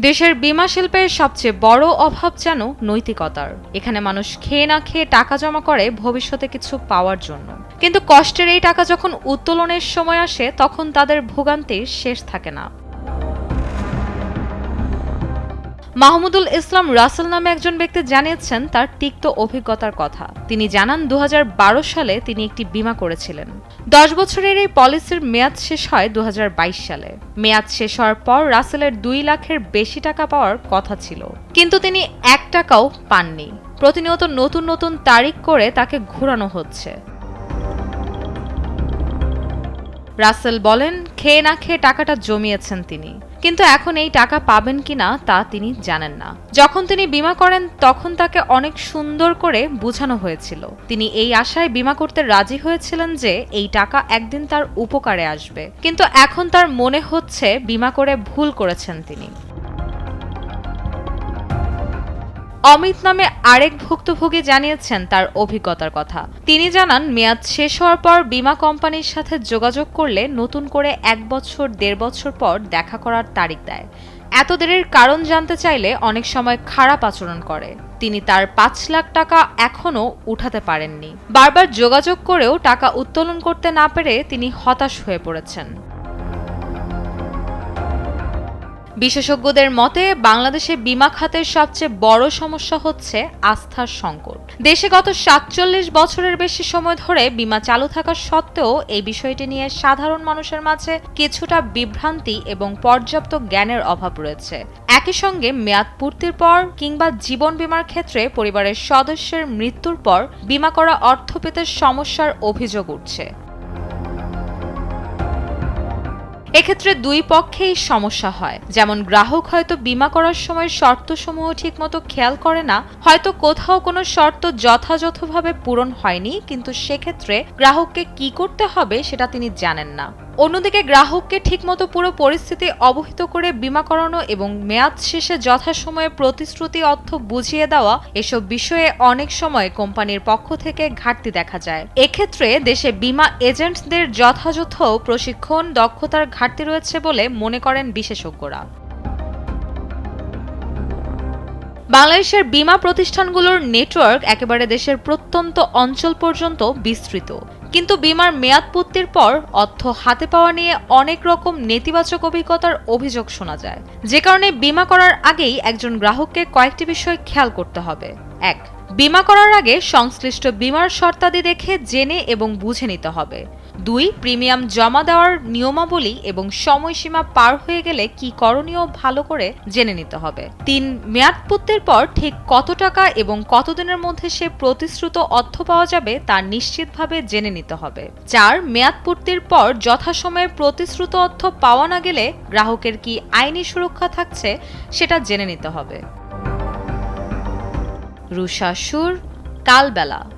দেশের বিমা শিল্পের সবচেয়ে বড় অভাব যেন নৈতিকতার। এখানে মানুষ খেয়ে না খেয়ে টাকা জমা করে ভবিষ্যতে কিছু পাওয়ার জন্য। কিন্তু কষ্টের এই টাকা যখন উত্তোলনের সময় আসে, তখন তাদের ভোগান্তির শেষ থাকে না। মাহমুদুল ইসলাম রাসেল নামে একজন ব্যক্তি জানিয়েছেন তার তিক্ত অভিজ্ঞতার কথা। তিনি জানান দু হাজার বারো সালে তিনি একটি বীমা করেছিলেন। দশ বছরের এই পলিসির মেয়াদ শেষ হয় দু হাজার বাইশ সালে। মেয়াদ শেষ হওয়ার পর রাসেলের দুই লাখের বেশি টাকা পাওয়ার কথা ছিল। কিন্তু তিনি এক টাকাও পাননি। প্রতিনিয়ত নতুন নতুন তারিখ করে তাকে ঘোরানো হচ্ছে। রাসেল বলেন, খেয়ে না খেয়ে টাকাটা জমিয়েছেন তিনি। কিন্তু এখন এই টাকা পাবেন কিনা তা তিনি জানেন না। যখন তিনি বিমা করেন, তখন তাকে অনেক সুন্দর করে বোঝানো হয়েছিল। তিনি এই আশায় বিমা করতে রাজি হয়েছিলেন যে এই টাকা একদিন তার উপকারে আসবে। কিন্তু এখন তার মনে হচ্ছে বিমা করে ভুল করেছেন তিনি। অমিত নামে আরেক ভুক্তভোগী জানিয়েছেন তার অভিজ্ঞতার কথা। তিনি জানান, মেয়াদ শেষ হওয়ার পর বীমা কোম্পানির সাথে যোগাযোগ করলে নতুন করে এক বছর, দেড় বছর পর দেখা করার তারিখ দেয়। এত দেরির কারণ জানতে চাইলে অনেক সময় খারাপ আচরণ করে। তিনি তার পাঁচ লাখ টাকা এখনও উঠাতে পারেননি। বারবার যোগাযোগ করেও টাকা উত্তোলন করতে না পেরে তিনি হতাশ হয়ে পড়েছেন। বিশেষজ্ঞদের মতে, বাংলাদেশে বিমা খাতের সবচেয়ে বড় সমস্যা হচ্ছে আস্থার সংকট। দেশে গত সাতচল্লিশ বছরের বেশি সময় ধরে বিমা চালু থাকা সত্ত্বেও এই বিষয়টি নিয়ে সাধারণ মানুষের মাঝে কিছুটা বিভ্রান্তি এবং পর্যাপ্ত জ্ঞানের অভাব রয়েছে। একই সঙ্গে মেয়াদ পূর্তির পর কিংবা জীবন বিমার ক্ষেত্রে পরিবারের সদস্যের মৃত্যুর পর বিমা করা অর্থ পেতে সমস্যার অভিযোগ উঠছে। এক্ষেত্রে দুই পক্ষেই সমস্যা হয়। যেমন গ্রাহক হয়তো বিমা করার সময় শর্তসমূহ ঠিকমতো খেয়াল করে না, হয়তো কোথাও কোনো শর্ত যথাযথভাবে পূরণ হয়নি, কিন্তু সেক্ষেত্রে গ্রাহককে কি করতে হবে সেটা তিনি জানেন না। অন্যদিকে গ্রাহককে ঠিকমতো পুরো পরিস্থিতি অবহিত করে বিমা করানো এবং মেয়াদ শেষে যথাসময়ে প্রতিশ্রুতি অর্থ বুঝিয়ে দেওয়া এসব বিষয়ে অনেক সময় কোম্পানির পক্ষ থেকে ঘাটতি দেখা যায়। এক্ষেত্রে দেশে বিমা এজেন্টদের যথাযথ প্রশিক্ষণ, দক্ষতার ঘাটতি রয়েছে বলে মনে করেন বিশেষজ্ঞরা। বাংলাদেশের বিমা প্রতিষ্ঠানগুলোর নেটওয়ার্ক একেবারে দেশের প্রত্যন্ত অঞ্চল পর্যন্ত বিস্তৃত। কিন্তু বিমার মেয়াদ পূর্তির পর অর্থ হাতে পাওয়া নিয়ে অনেক রকম নেতিবাচক অভিজ্ঞতার অভিযোগ শোনা যায়। যে কারণে বিমা করার আগেই একজন গ্রাহককে কয়েকটি বিষয় খেয়াল করতে হবে। এক, বিমা করার আগে সংশ্লিষ্ট বিমার শর্তাদি দেখে জেনে এবং বুঝে নিতে হবে। দুই, প্রিমিয়াম জমা দেওয়ার নিয়মাবলী এবং সময়সীমা পার হয়ে গেলে কি করণীয় ভালো করে জেনে নিতে হবে। তিন, মেয়াদ পর ঠিক কত টাকা এবং কতদিনের মধ্যে সে প্রতিশ্রুত অর্থ পাওয়া যাবে তা নিশ্চিতভাবে জেনে নিতে হবে। চার, মেয়াদ পূর্তির পর যথাসময়ে প্রতিশ্রুত অর্থ পাওয়া না গেলে গ্রাহকের কি আইনি সুরক্ষা থাকছে সেটা জেনে নিতে হবে। রুষাসুর কালবেলা।